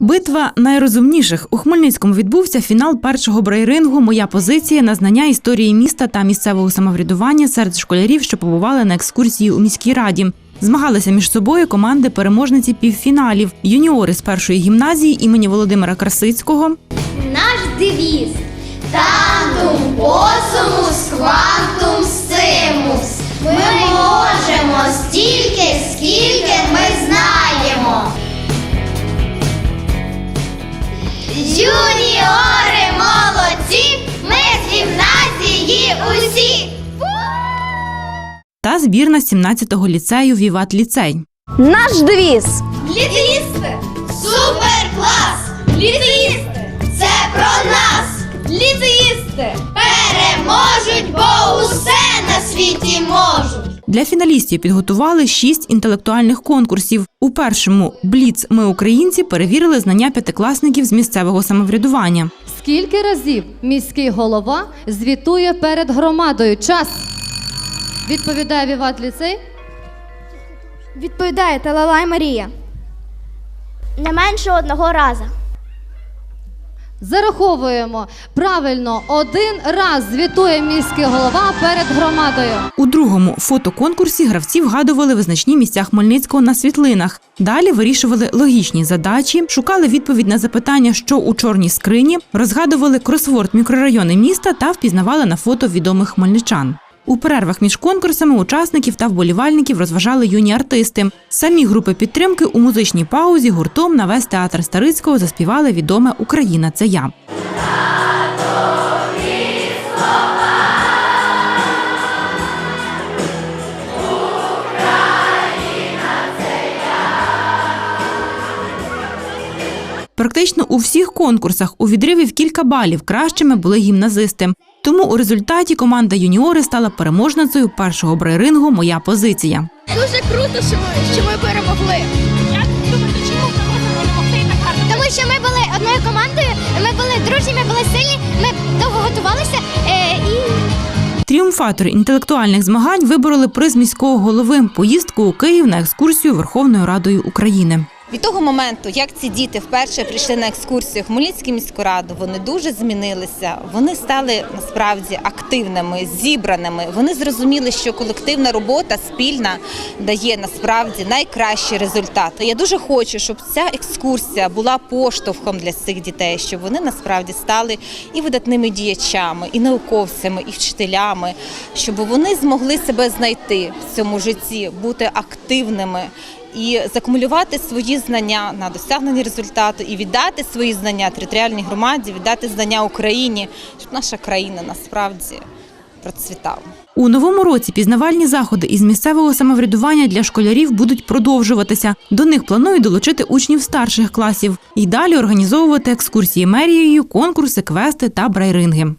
Битва найрозумніших. У Хмельницькому відбувся фінал першого брейрингу. Моя позиція на знання історії міста та місцевого самоврядування серед школярів, що побували на екскурсії у міській раді. Змагалися між собою команди переможниці півфіналів, юніори з першої гімназії імені Володимира Красицького, Наш девіз. Тантум посумус Юніори молодці, ми з гімназії усі. та збірна 17-го ліцею Віват ліцей. Наш девіз Літеїсти! Супер клас! Літеїсти! Це про нас! Літеїсти! Переможуть, бо усе на світі можуть! Для фіналістів підготували шість інтелектуальних конкурсів. У першому Бліц Ми українці перевірили знання п'ятикласників з місцевого самоврядування. Скільки разів міський голова звітує перед громадою? Час. Відповідає Віват ліцей. Відповідає Талалай Марія. Не менше одного разу. Зараховуємо правильно один раз звітує міський голова перед громадою. У другому фотоконкурсі гравці вгадували визначні місця Хмельницького на світлинах. Далі вирішували логічні задачі, шукали відповідь на запитання, що у чорній скрині, розгадували кросворд мікрорайони міста та впізнавали на фото відомих хмельничан. У перервах між конкурсами учасників та вболівальників розважали юні артисти. Самі групи підтримки у музичній паузі гуртом на весь театр Старицького заспівали відоме Україна це я. Практично у всіх конкурсах у відриві в кілька балів кращими були гімназисти. Тому у результаті команда юніори стала переможницею першого брейрингу Моя позиція. Дуже круто, що ми, що ми перемогли. Як думаєте, чому ми можемо перемогти так? Тому що ми були одною командою, ми були дружні, ми були сильні, ми довго готувалися е, і Тріумфатори інтелектуальних змагань вибороли приз міського голови поїздку у Київ на екскурсію Верховною Радою України. Від того моменту, як ці діти вперше прийшли на екскурсію в Хмельницьку міську раду, вони дуже змінилися. Вони стали насправді активними, зібраними. Вони зрозуміли, що колективна робота спільна дає насправді найкращі результати. Я дуже хочу, щоб ця екскурсія була поштовхом для цих дітей, щоб вони насправді стали і видатними діячами, і науковцями, і вчителями, щоб вони змогли себе знайти в цьому житті, бути активними і закумулювати свої знання на досягнені результату і віддати свої знання територіальній громаді, віддати знання Україні, щоб наша країна насправді процвітала. У новому році пізнавальні заходи із місцевого самоврядування для школярів будуть продовжуватися. До них планують долучити учнів старших класів і далі організовувати екскурсії мерією, конкурси, квести та брайринги.